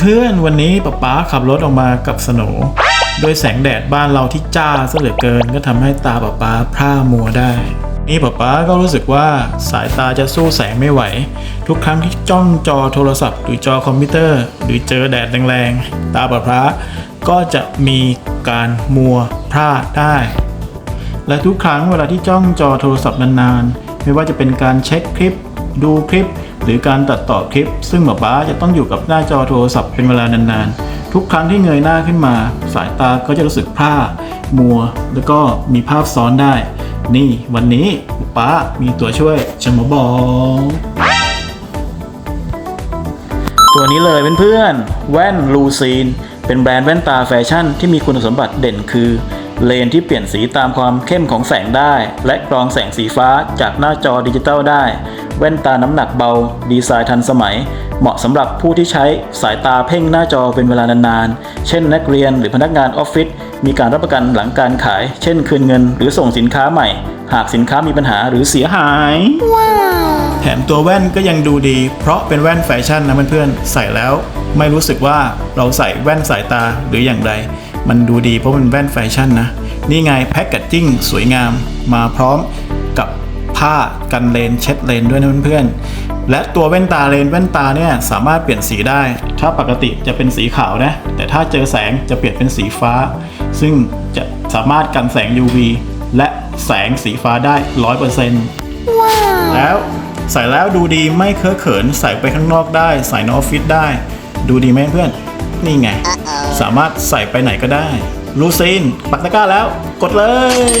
เพื่อนๆ วันนี้ป๊าป๊าขับรถออกมากับสโหนโดยแสงแดดบ้านเราที่จ้าซะเหลือเกินก็ทำให้ตาป๊าป๊าพร่ามัวได้ นี่ป๊าป๊าก็รู้สึกว่าสายตาจะสู้แสงไม่ไหว ทุกครั้งที่จ้องจอโทรศัพท์ หรือจอคอมพิวเตอร์ หรือเจอแดดแรงๆ ตาป๊าป๊าก็จะมีการมัวพลาดได้ และทุกครั้งเวลาที่จ้องจอโทรศัพท์นานๆ ไม่ว่าจะเป็นการเช็คคลิป ดูคลิป หรือการตัดต่อคลิป ซึ่งหมอป้าจะต้องอยู่กับหน้าจอโทรศัพท์เป็นเวลานานๆ ทุกครั้งที่เงยหน้าขึ้นมา สายตาก็จะรู้สึกพร่ามัว แล้วก็มีภาพซ้อนได้ นี่วันนี้หมอป้ามีตัวช่วยจะมาบอก ตัวนี้เลยเพื่อนๆ แว่นลูซีน เป็นแบรนด์แว่นตาแฟชั่นที่มีคุณสมบัติเด่นคือเลนที่เปลี่ยนสีตามความเข้มของแสงได้ และกรองแสงสีฟ้าจากหน้าจอดิจิตอลได้ แว่นตาน้ำหนักเบา ดีไซน์ทันสมัย เหมาะสำหรับผู้ที่ใช้สายตาเพ่งหน้าจอเป็นเวลานานๆ เช่นนักเรียนหรือพนักงานออฟฟิศ มีการรับประกันหลังการขาย เช่น คืนเงิน หรือส่งสินค้าใหม่ หากสินค้ามีปัญหาหรือเสียหาย แถมตัวแว่นก็ยังดูดี เพราะเป็นแว่นแฟชั่นนะเพื่อนๆ ใส่แล้ว ไม่รู้สึกว่าเราใส่แว่นสายตาหรืออย่างใดมันดูดีเพราะมันแว่นแฟชั่นนะ นี่ไงแพ็กเกจจิ้งสวยงาม มาพร้อม ผ้ากันเลนเช็ดเลนด้วยนะเพื่อนๆ และตัวแว่นตาเลนแว่นตาเนี่ยสามารถเปลี่ยนสีได้ ถ้าปกติจะเป็นสีขาวนะ แต่ถ้าเจอแสงจะเปลี่ยนเป็นสีฟ้า ซึ่งจะสามารถกันแสง UV และแสงสีฟ้าได้100%แล้วใส่แล้วดูดีไม่เคอะเขินใส่ไปข้างนอกได้ ใส่ในออฟฟิศได้ ดูดีไหมเพื่อน นี่ไง สามารถใส่ไปไหนก็ได้ ลูซิน ปักตะกร้าแล้ว กดเลย